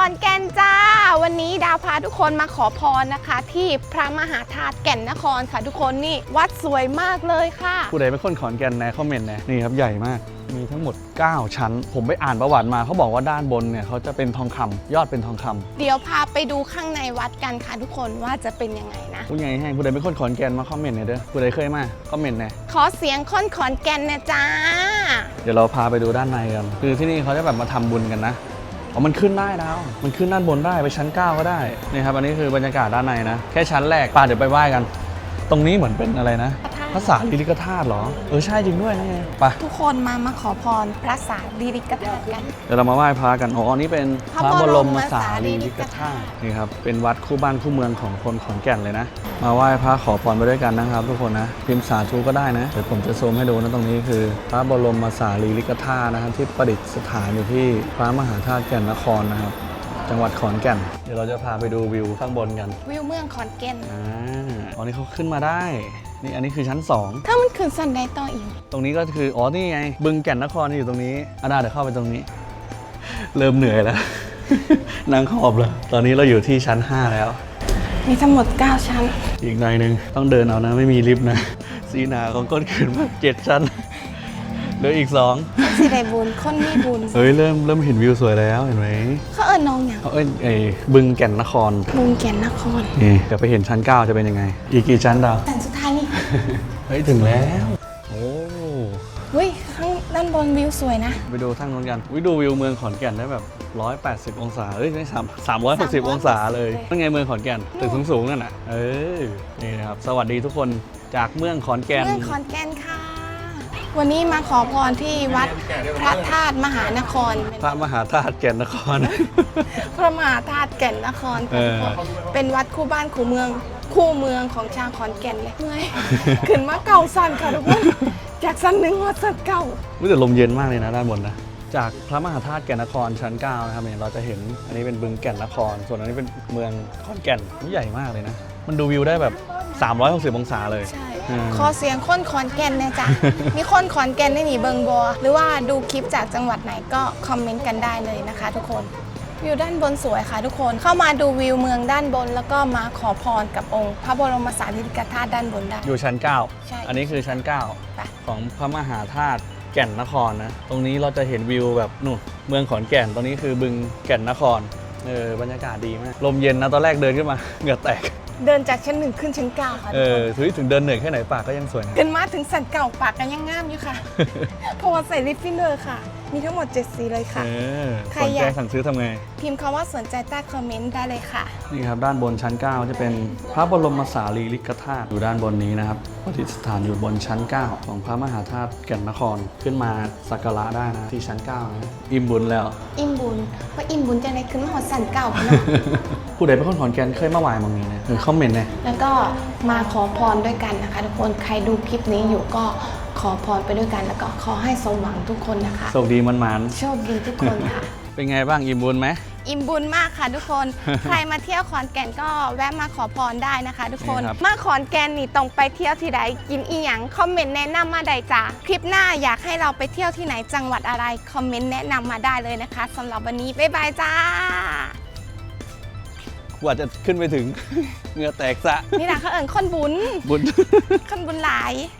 อนแก่นจ้า วันนี้ดาวพาทุกคนมาขอพรนะคะ ที่พระมหาธาตุแก่นนครค่ะทุกคนนี่วัดสวยมากเลยค่ะ ผู้ใดเป็นคนขอนแก่นนะคอมเมนต์นะนี่ครับใหญ่มาก มีทั้งหมด 9 ชั้น ผมไปอ่านประวัติมาเขาบอกว่าด้านบนเนี่ยเขาจะเป็นทองคำยอดเป็นทองคำเดี๋ยวพาไปดูข้างในวัดกันค่ะทุกคนว่าจะเป็นยังไงนะ ผู้ใหญ่แห้งผู้ใดเป็นคนขอนแก่นมาคอมเมนต์หน่อยเด้อผู้ใดเคยมาคอมเมนต์หน่อย ขอเสียงคนขอนแก่นนะจ้า เดี๋ยวเราพาไปดูด้านในกัน คือที่นี่เขาจะแบบมาทำบุญกันนะ อ๋อมันขึ้นได้แล้ว มันขึ้นด้านบนได้ไปชั้น 9 ก็ได้นี่ครับอันนี้คือบรรยากาศด้านในนะ แค่ชั้นแรกป่าเดี๋ยวไปไหว้กัน ตรงนี้เหมือนเป็นอะไรนะ พระธาตุภาษาลิลิกธาตุเหรอ เออใช่จริงด้วยนี่ไงไปทุกคนมามาขอพรพระสารีริกธาตุกัน เดี๋ยวเรามาไหว้พระกัน อ๋ออันนี้เป็นพพระระบบรรมมสาสารีรีริริกกธาธาตุตุนี่ครับ เป็นวัดคู่บ้านคู่เมืองของคนขอนแก่นเลยนะ มาไหว้พระขอพรไปด้วยกันนะครับ ทุกคนนะ พิมพ์สาธุก็ได้นะ เดี๋ยวผมจะซูมให้ดูนะตรงนี้คือ พระบรมสารีริกธาตุนะครับที่ประดิษฐานอยู่ที่พระมหาธาตุแก่นนครนะครับจังหวัดขอนแก่น เดี๋ยวเราจะพาไปดูวิวข้างบนกัน วิวเมืองขอนแก่น อ่าอ๋อนี่เขาขึ้นมาได้ นี่อันนี้คือชั้นสองถ้ามันขึ้นสันไดต่ออีก ตรงนี้ก็คือ อ๋อ นี่ไง บึงแก่นนครอยู่ตรงนี้อาดาเดี๋ยวเข้าไปตรงนี้ เริ่มเหนื่อยแล้วนั่งขอบแล้วตอนนี้เราอยู่ที่ชั้น 5 แล้ว มีทั้งหมด 9 ชั้น อีกหน่อยหนึ่งต้องเดินเอานะ ไม่มีลิฟต์นะ สีหนาของก้นขึ้นมาเจ็ดชั้นเหลืออีกสองสิได้บุญคนมีบุญ เฮ้ย เริ่มเริ่มเห็นวิวสวยแล้วเห็นไหมเขาเอิญน้องอย่างเขาเอ้ยไอ้บึงแก่นนครบุญแก่นนครนี่เดี๋ยวไปเห็นชั้น 9 จะเป็นยังไง อีกกี่ชั้นดาวแต่สุดท้ายนี่ เฮ้ย ถึงแล้ว โอ้เฮ้ยข้างด้านบนวิวสวยนะไปดูทางนู้นกันวิดูวิวเมืองขอนแก่นได้แบบ 180 องศาเอ้ยไม่สามสามร้อยหกสิบ360องศาเลยนั่นไงเมืองขอนแก่นตึกสูงๆนั่นน่ะเออนี่นะครับ สวัสดีทุกคนจากเมืองขอนแก่นเมืองขอนแก่นค่ะ วันนี้มาขอพรที่วัดพระธาตุมหานคร พระมหาธาตุแก่นนคร พระมหาธาตุแก่นนครเออเป็นวัดคู่บ้านคู่เมือง คู่เมืองของชาวขอนแก่นเลยเมื่อย ขึ้นมาเก่าสั้นค่ะทุกคนจากสั้นหนึ่งมาสั้นเก่ารู้แต่ลมเย็นมากเลยนะด้านบนนะจากพระมหาธาตุแก่นนครชั้น9นะครับเนี่ยเราจะเห็นอันนี้เป็นบึงแก่นนคร ส่วนอันนี้เป็นเมืองขอนแก่นนี่ใหญ่มากเลยนะ มันดูวิวได้แบบ 360 องศาเลยใช่อืมขอเสียงคนขอนแก่นนะจ๊ะ มีคนขอนแก่นได้หนีเบิงบอหรือว่าดูคลิปจากจังหวัดไหนก็คอมเมนต์กันได้เลยนะคะทุกคน วิวด้านบนสวยค่ะทุกคนเข้ามาดูวิวเมืองด้านบน แล้วก็มาขอพรกับองค์พระบรมสารีริกธาตุด้านบนได้ อยู่ชั้นใช่9อันนี้คือชั้น9ไปของพระมหาธาตุแก่นนครนะ ตรงนี้เราจะเห็นวิวแบบนู่นเมืองขอนแก่นตรงนี้คือบึงแก่นนครเออบรรยากาศดีมาก ลมเย็นนะตอนแรกเดินขึ้นมา เหงื่อแตก เดินจากชั้นหนึ่งขึ้นชั้นเก้าค่ะเอทุกคนอถึงถึงเดินเหนื่อยแค่ไหนปากก็ยังสวยนะ ขึ้นมาถึงสันเก่าปากกันยังงามอยู่ค่ะ เพราะว่าใส่ลิปฟินเนอร์ค่ะ มีทั้งหมด 7 สีเลยค่ะ เออใครสนอใจยาก สั่งซื้อทำไง พิมพ์คำว่าสนใจใต้คอมเมนต์ได้เลยค่ะ นี่ครับด้านบนชั้น 9 จะเป็นพระบรมสารีริกธาตุอยู่ด้านบนนี้นะครับประดิษฐานอยู่บนชั้น 9 ของพระมหาธาตุแก่นนครขึ้นมาสักการะได้นะที่ชั้น9นะอิ่มบุญแล้ว อิ่มบุญว่าอิ่มบุญจะได้ขึ้นมาหอดสันเก่าเนาะ ผู้ใดเป็นคนขอนแก่นเคยมาไหว้มังนี้นะคือคอมเมนต์นะแล้วก็มาขอพรด้วยกันนะคะ ทุกคนใครดูคลิปนี้อยู่ก็ขอพรไปด้วยกัน แล้วก็ขอให้สมหวังทุกคนนะคะ โชคดีมันมันโชคดีทุกคนค่ะ ๆเป็นไงบ้างอิ่มบุญไหม อิ่มบุญมากค่ะ ทุกคน ใครมาเที่ยวขอนแก่นก็แวะมาขอพรได้นะคะ ทุกคน นี่ครับ มาขอนแก่นนี่ต้องไปเที่ยวที่ใดกินอีหยังคอมเมนต์แนะนำมาได้จ้ะคลิปหน้าอยากให้เราไปเที่ยวที่ไหนจังหวัดอะไรคอมเมนต์แนะนำมาได้เลยนะคะสำหรับวันนี้บ๊ายบายจ้า กว่าจะขึ้นไปถึง เหงื่อแตกซะ นี่แหละเขาเอิญคนบุญ บุญ คนบุญหลายเ